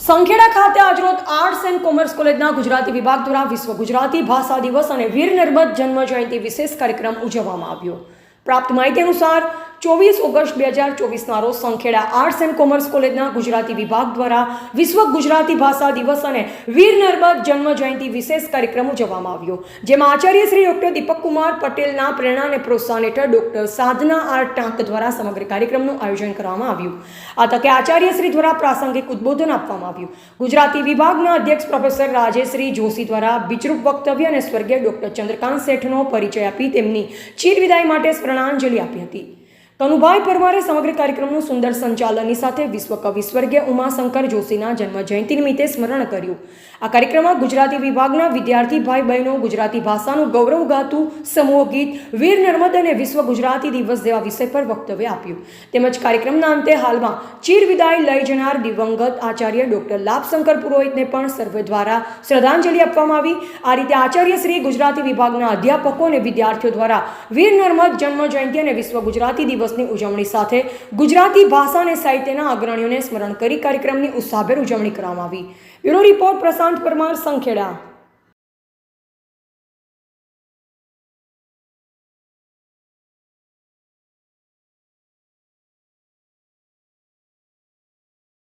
સંખેડા ખાતે આજરોજ arts and commerce કોલેજના ગુજરાતી વિભાગ દ્વારા વિશ્વ ગુજરાતી ભાષા દિવસ અને વીર નર્મદ જન્મ જયંતિ વિશેષ કાર્યક્રમ ઉજવવામાં આવ્યો. પ્રાપ્ત માહિતી અનુસાર ચોવીસ ઓગસ્ટ બે હજાર ચોવીસના રોજ સંખેડા આર્ટ્સ એન્ડ કોમર્સ કોલેજના ગુજરાતી વિભાગ દ્વારા વિશ્વ ગુજરાતી ભાષા દિવસ અને વીર નર્મદ જન્મ જયંતિ વિશેષ કાર્યક્રમ ઉજવવામાં આવ્યો. જેમાં આચાર્ય શ્રી ડોક્ટર દીપક કુમાર પટેલના પ્રેરણા અને પ્રોત્સાહન હેઠળ ડોક્ટર સાધના આર ટાંક દ્વારા સમગ્ર કાર્યક્રમનું આયોજન કરવામાં આવ્યું. આ તકે આચાર્ય શ્રી દ્વારા પ્રાસંગિક ઉદ્બોધન આપવામાં આવ્યું. ગુજરાતી વિભાગના અધ્યક્ષ પ્રોફેસર રાજેશ્રી જોશી દ્વારા બીજરૂપ વક્તવ્ય અને સ્વર્ગીય ડોક્ટર ચંદ્રકાંત શેઠનો પરિચય આપી તેમની ચીરવિદાય માટે સ્મરણાંજલિ આપી હતી. કનુભાઈ પરમારે સમગ્ર કાર્યક્રમનું સુંદર સંચાલનની સાથે વિશ્વકવિ સ્વર્ગીય ઉમાશંકર જોશીના જન્મ જયંતિ નિમિત્તે સ્મરણ કર્યું. આ કાર્યક્રમમાં ગુજરાતી વિભાગના વિદ્યાર્થી ભાઈ બહેનો, ગુજરાતી ભાષાનું ગૌરવ ગાતું, સમૂહ ગીત, વીર નર્મદ અને વિશ્વ ગુજરાતી દિવસ જેવા વિષય પર વક્તવ્ય આપ્યું. તેમજ કાર્યક્રમના અંતે હાલમાં ચીર વિદાય લઈ જનાર દિવંગત આચાર્ય ડોક્ટર લાભશંકર પુરોહિતને પણ સર્વે દ્વારા શ્રદ્ધાંજલિ આપવામાં આવી. આ રીતે આચાર્ય શ્રી ગુજરાતી વિભાગના અધ્યાપકો અને વિદ્યાર્થીઓ દ્વારા વીર નર્મદ જન્મ જયંતિ અને વિશ્વ ગુજરાતી દિવસની ઉજવણી સાથે ગુજરાતી ભાષા અને સાહિત્યના અગ્રણીઓને સ્મરણ કરી કાર્યક્રમની ઉત્સાહભેર ઉજવણી કરવામાં આવી. Bureau report Prashant Parmar Sankheda.